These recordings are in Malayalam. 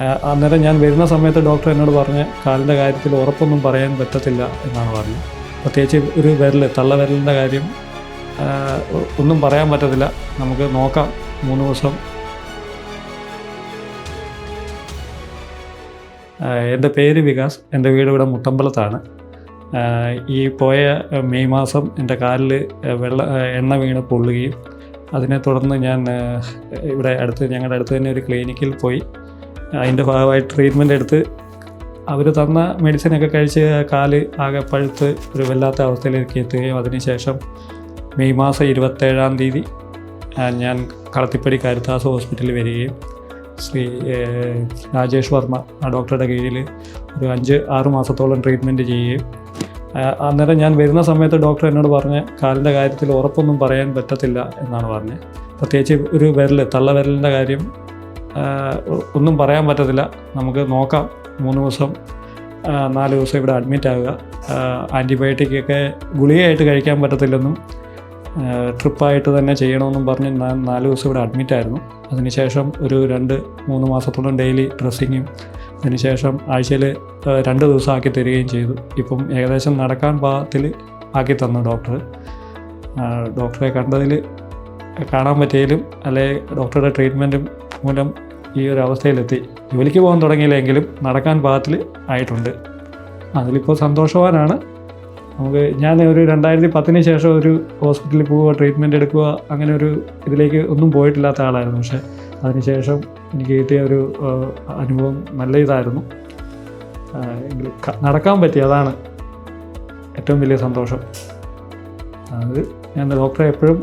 അന്നേരം ഞാൻ വരുന്ന സമയത്ത് ഡോക്ടർ എന്നോട് പറഞ്ഞ് കാലിന്റെ കാര്യത്തിൽ ഉറപ്പൊന്നും പറയാൻ പറ്റത്തില്ല എന്നാണ് പറഞ്ഞത്. പ്രത്യേകിച്ച് ഒരു വിരൽ തള്ള വിരലിന്റെ കാര്യം ഒന്നും പറയാൻ പറ്റത്തില്ല. നമുക്ക് നോക്കാം. മൂന്ന് ദിവസം. എന്റെ പേര് വികാസ്. എന്റെ വീട് ഇവിടെ മുട്ടമ്പലത്താണ്. ഈ പോയ മെയ് മാസം എന്റെ കാലിൽ വെള്ള എണ്ണ വീണ് പൊള്ളുകയും അതിനെ തുടർന്ന് ഞാൻ ഇവിടെ അടുത്ത് ഞങ്ങളുടെ അടുത്ത് തന്നെ ഒരു ക്ലിനിക്കിൽ പോയി. അതിന്റെ ഭാഗമായി ട്രീറ്റ്മെന്റ് എടുത്ത് അവർ തന്ന മെഡിസിനൊക്കെ കഴിച്ച് കാൽ ആകെ പഴുത്ത് ഒരു വല്ലാത്ത അവസ്ഥയിലേക്ക് എത്തുകയും അതിനുശേഷം മെയ് മാസം ഇരുപത്തേഴാം തീയതി ഞാൻ കളത്തിപ്പടി കരുത്താസ് ഹോസ്പിറ്റലിൽ വരികയും ശ്രീ രാജേഷ് വർമ്മ ആ ഡോക്ടറുടെ കീഴിൽ ഒരു അഞ്ച് ആറ് മാസത്തോളം ട്രീറ്റ്മെന്റ് ചെയ്യുകയും. അന്നേരം ഞാൻ വരുന്ന സമയത്ത് ഡോക്ടർ എന്നോട് പറഞ്ഞ് കാലിന്റെ കാര്യത്തിൽ ഉറപ്പൊന്നും പറയാൻ പറ്റത്തില്ല എന്നാണ് പറഞ്ഞത് പ്രത്യേകിച്ച് ഒരു വിരൽ തള്ള വിരലിന്റെ കാര്യം ഒന്നും പറയാൻ പറ്റത്തില്ല. നമുക്ക് നോക്കാം. മൂന്ന് ദിവസം നാല് ദിവസം ഇവിടെ അഡ്മിറ്റ് ആവുക. ആന്റിബയോട്ടിക് ഒക്കെ ഗുളികയായിട്ട് കഴിക്കാൻ പറ്റത്തില്ലെന്നും ട്രിപ്പായിട്ട് തന്നെ ചെയ്യണമെന്നും പറഞ്ഞ് ഞാൻ നാല് ദിവസം ഇവിടെ അഡ്മിറ്റ് ആയിരുന്നു. അതിനുശേഷം ഒരു രണ്ട് മൂന്ന് മാസത്തോളം ഡെയിലി ഡ്രസ്സിങ്ങും അതിനുശേഷം ആഴ്ചയിൽ രണ്ട് ദിവസം ആക്കി തരികയും ചെയ്തു. ഇപ്പം ഏകദേശം നടക്കാൻ പാകത്തിൽ ആക്കി തന്നു ഡോക്ടർ ഡോക്ടറെ കണ്ടതിൽ കാണാൻ പറ്റിയാലും അല്ലെ ഡോക്ടറുടെ ട്രീറ്റ്മെന്റും മൂലം ഈ ഒരു അവസ്ഥയിലെത്തി. ജോലിക്ക് പോകാൻ തുടങ്ങിയില്ലെങ്കിലും നടക്കാൻ പാകത്തിൽ ആയിട്ടുണ്ട്. അതിലിപ്പോൾ സന്തോഷവാനാണ്. നമുക്ക് ഞാൻ ഒരു രണ്ടായിരത്തി പത്തിന് ശേഷം ഒരു ഹോസ്പിറ്റലിൽ പോവുക ട്രീറ്റ്മെന്റ് എടുക്കുക അങ്ങനെ ഒരു ഇതിലേക്ക് ഒന്നും പോയിട്ടില്ലാത്ത ആളായിരുന്നു. പക്ഷേ അതിനുശേഷം എനിക്ക് കിട്ടിയ ഒരു അനുഭവം നല്ല ഇതായിരുന്നു. നടക്കാൻ പറ്റി. അതാണ് ഏറ്റവും വലിയ സന്തോഷം. അത് ഞാൻ ഡോക്ടറെ എപ്പോഴും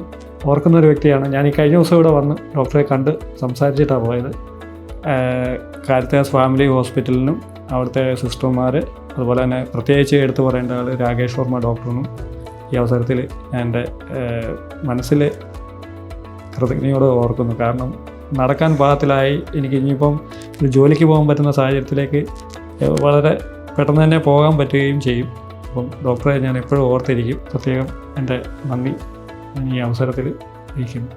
ഓർക്കുന്ന ഒരു വ്യക്തിയാണ്. ഞാൻ ഈ കഴിഞ്ഞ ദിവസം ഇവിടെ വന്ന് ഡോക്ടറെ കണ്ട് സംസാരിച്ചിട്ടാണ് പോയത്. കാരിത്താസ് ഫാമിലി ഹോസ്പിറ്റലിനും അവിടുത്തെ സിസ്റ്റർമാർ അതുപോലെ തന്നെ പ്രത്യേകിച്ച് എടുത്തു പറയേണ്ട ആൾ രാകേഷ് വർമ്മ ഡോക്ടറിനും ഈ അവസരത്തിൽ എന്റെ മനസ്സിൽ കൃതജ്ഞയോട് ഓർക്കുന്നു. കാരണം നടക്കാൻ പാകത്തിലായി. എനിക്ക് ഇനിയിപ്പം ഒരു ജോലിക്ക് പോകാൻ പറ്റുന്ന സാഹചര്യത്തിലേക്ക് വളരെ പെട്ടെന്ന് തന്നെ പോകാൻ പറ്റുകയും ചെയ്യും. അപ്പം ഡോക്ടറെ ഞാൻ എപ്പോഴും ഓർത്തിരിക്കും. പ്രത്യേകം എന്റെ നന്ദി. ഞാൻ ഈ അവസരത്തിൽ അറിയിക്കുന്നു